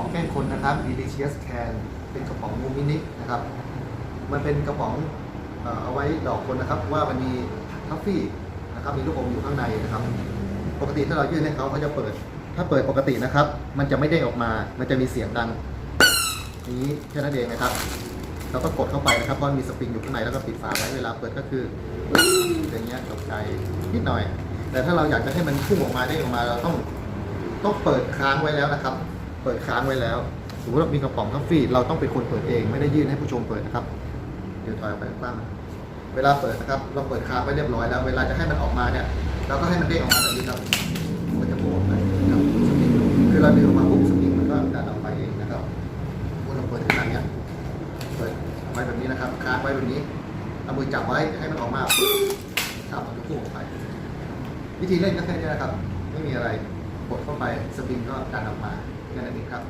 ป๋องแก้งคนนะครับ delicious can เป็นกระป๋องมูมินินะครับ มันเป็นกระป๋องเอาไว้ดอกคนนะครับ ว่ามันมีทัฟฟี่นะครับมีลูกอมอยู่ข้างในนะครับ ปกติถ้าเรายื่นให้เขาเขาจะเปิด ถ้าเปิดปกตินะครับ มันจะไม่เด้ออกมา มันจะมีเสียงดังนี้แค่นั้นเองนะครับเราก็กดเข้าไปนะครับเพราะมีสปริงอยู่ข้างในแล้วก็ปิดฝาไว้เวลาเปิดก็คืออย่างเงี้ยตกใจนิดหน่อย แต่ถ้าเราอยากจะให้มันพุ่งออกมาได้ออกมาเราต้องต้องเปิดค้างไว้แล้วนะครับ เปิดค้างไว้แล้วสมมติว่ามีกระป๋องทัฟฟี่เราต้องเป็นคนเปิดเองไม่ได้ยื่นให้ผู้ชมเปิดนะครับเดี๋ยวถอยออกไปกว้างเวลาเปิดนะครับ เราเปิดค้างไว้เรียบร้อยแล้ว เวลาจะให้มันออกมาเนี่ย เราก็ให้มันเด้งออกมาแบบนี้ครับมันจะโผล่ออกไปนะครับสปริงคือเราดึงออกมาปุ๊บสปริงมันก็ดันออกไปเองนะครับพวกเราเปิดขึ้นมาเนี่ยเปิดไว้แบบนี้นะครับ ค้างไว้แบบนี้เอามือจับไว้ให้มันออกมาปุ๊บครับมันจะพุ่งออกไป วิธีเล่นก็แค่นี้นะครับ ไม่มีอะไร กดเข้าไปสปริงก็ดันออกมาแค่นั้นเองครับ